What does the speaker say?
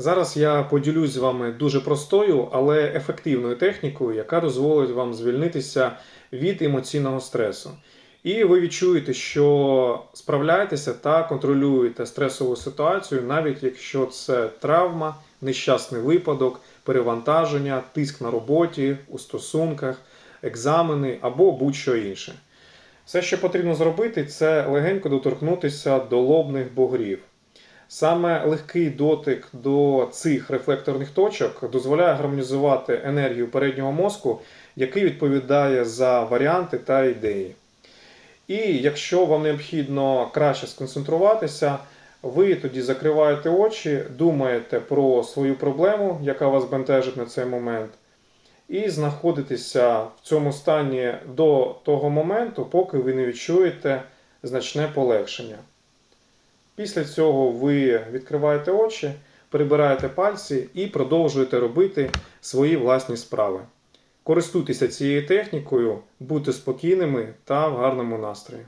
Зараз я поділюсь з вами дуже простою, але ефективною технікою, яка дозволить вам звільнитися від емоційного стресу. І ви відчуєте, що справляєтеся та контролюєте стресову ситуацію, навіть якщо це травма, нещасний випадок, перевантаження, тиск на роботі, у стосунках, екзамени або будь-що інше. Все, що потрібно зробити, це легенько доторкнутися до лобних бугрів. Саме легкий дотик до цих рефлекторних точок дозволяє гармонізувати енергію переднього мозку, який відповідає за варіанти та ідеї. І якщо вам необхідно краще сконцентруватися, ви тоді закриваєте очі, думаєте про свою проблему, яка вас бентежить на цей момент, і знаходитеся в цьому стані до того моменту, поки ви не відчуєте значне полегшення. Після цього ви відкриваєте очі, прибираєте пальці і продовжуєте робити свої власні справи. Користуйтеся цією технікою, будьте спокійними та в гарному настрої.